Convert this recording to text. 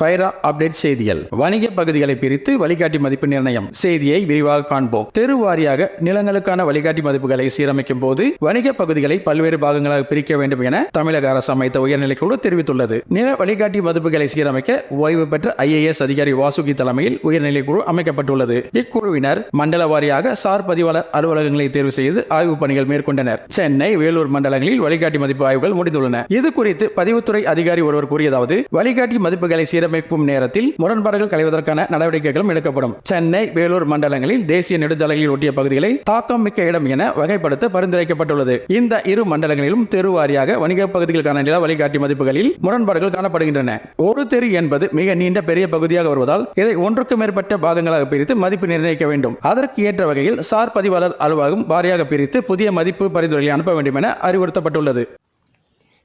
Faira update செய்திகள். வணிக பகுதிகளை பிரித்து வழிகாட்டி மதிப்பு நிர்ணயம். செய்தியை விரிவாக காண்போம். தெரு வாரியாக நிலங்களுக்கான வழிகாட்டி மதிப்புகளை சீரமைக்கும் போது வணிக பகுதிகளை பல்வேறு பாகங்களாக பிரிக்க வேண்டும் என தமிழக அரசு அமைத்த உயர்நிலைக்குழு தெரிவித்துள்ளது. நில வழிகாட்டி மதிப்புகளை சீரமைக்க ஓய்வு பெற்ற ஐஏஎஸ் அதிகாரி வாசுகி தலைமையில் உயர்நிலைக்குழு அமைக்கப்பட்டுள்ளது. இக்குழுவினர் மண்டல வாரியாக சார் பதிவாளர் அலுவலகங்களை தேர்வு செய்து ஆய்வுப் பணிகள் மேற்கொண்டனர். சென்னை வேலூர் மண்டலங்களில் வழிகாட்டி மதிப்பு ஆய்வுகள் முடிந்துள்ளன. இது குறித்து பதிவுத்துறை அதிகாரி ஒருவர் கூறியதாவது வழிகாட்டி மதிப்புகளை சீரமைக்கும் நேரத்தில் முரண்பாடுகள் களைவதற்கான நடவடிக்கைகளும் எடுக்கப்படும். சென்னை வேலூர் மண்டலங்களில் தேசிய நெடுஞ்சாலைகளில் ஒட்டிய பகுதிகளை தாக்கம் மிக்க இடம் என வகைப்படுத்த பரிந்துரைக்கப்பட்டுள்ளது. இந்த இரு மண்டலங்களிலும் தெரு வாரியாக வணிக பகுதிகளுக்கான நில வழிகாட்டி மதிப்புகளில் முரண்பாடுகள் காணப்படுகின்றன. ஒரு தெரு என்பது மிக நீண்ட பெரிய பகுதியாக வருவதால் இதை ஒன்றுக்கு மேற்பட்ட பாகங்களாக பிரித்து மதிப்பு நிர்ணயிக்க வேண்டும். அதற்கு ஏற்ற வகையில் சார் பதிவாளர் அலுவலகம் வாரியாக பிரித்து புதிய மதிப்பு பரிந்துரைகளை அனுப்ப வேண்டும் என அறிவுறுத்தப்பட்டுள்ளது.